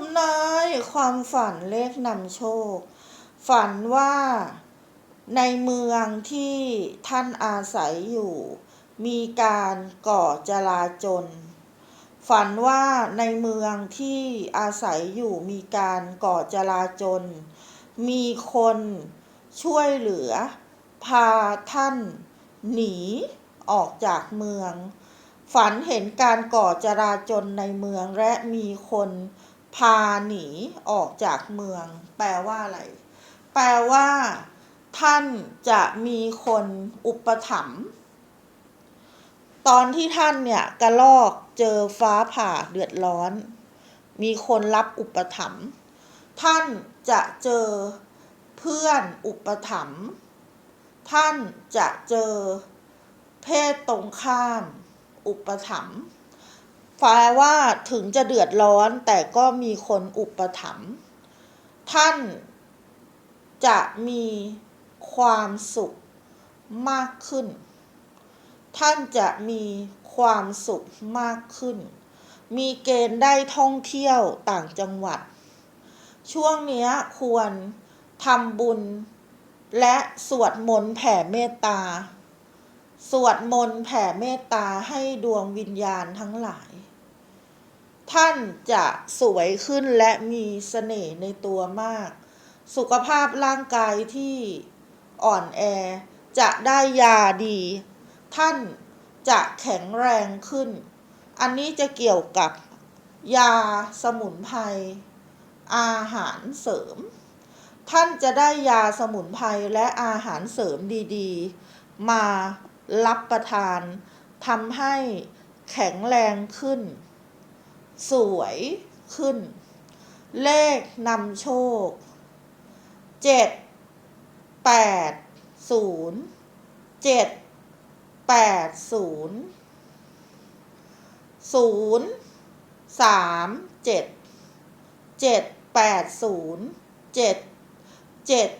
ทำนายความฝันเลขนำโชค ฝันว่าในเมืองที่ท่านอาศัยอยู่ มีการก่อจลาจลฝันว่าในเมืองที่อาศัยอยู่มีการก่อจลาจลมีคนช่วยเหลือ พาท่านหนีออกจากเมือง ฝันเห็นการก่อจราจลในเมืองและมีคน พาหนีออกจากเมือง แปลว่าอะไร แปลว่า ท่านจะมีคนอุปถัมภ์ตอนที่ท่านเนี่ยกระลอกเจอฟ้าผ่าเดือดร้อน มีคนรับอุปถัมภ์ท่านจะเจอเพื่อนอุปถัมภ์ท่านจะเจอเพศตรงข้าม อุปถัมภ์ แปลว่าถึงจะเดือดร้อนแต่ก็มีคนอุปถัมภ์ท่านจะมีความสุขมากขึ้น ท่านจะมีความสุขมากขึ้น มีเกณฑ์ได้ท่องเที่ยวต่างจังหวัด ช่วงนี้ควรทำบุญ และสวดมนต์แผ่เมตตา สวดมนต์แผ่เมตตาให้ดวงวิญญาณทั้งหลาย ท่านจะสวยขึ้นและมีเสน่ห์ในตัวมาก สุขภาพร่างกายที่อ่อนแอจะได้ยาดี ท่านจะแข็งแรงขึ้น อันนี้จะเกี่ยวกับยาสมุนไพรอาหารเสริม ท่านจะได้ยาสมุนไพรและอาหารเสริมดีๆ มารับประทานทำให้แข็งแรงขึ้น สวยขึ้น เลขนำโชค เจ็ด แปด ศูนย์ เจ็ด แปด ศูนย์ ศูนย์ สาม เจ็ด เจ็ด แปด ศูนย์ เจ็ด เจ็ด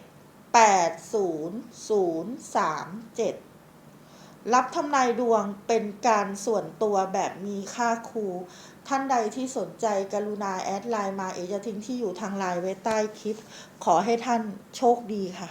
แปด ศูนย์ ศูนย์ สาม เจ็ด รับทำนายดวงเป็นการส่วนตัวแบบมีค่าครู ท่านใดที่สนใจกรุณาแอดไลน์มาเอจะทิ้งที่อยู่ทางไลน์ไว้ใต้คลิป ขอให้ท่านโชคดีค่ะ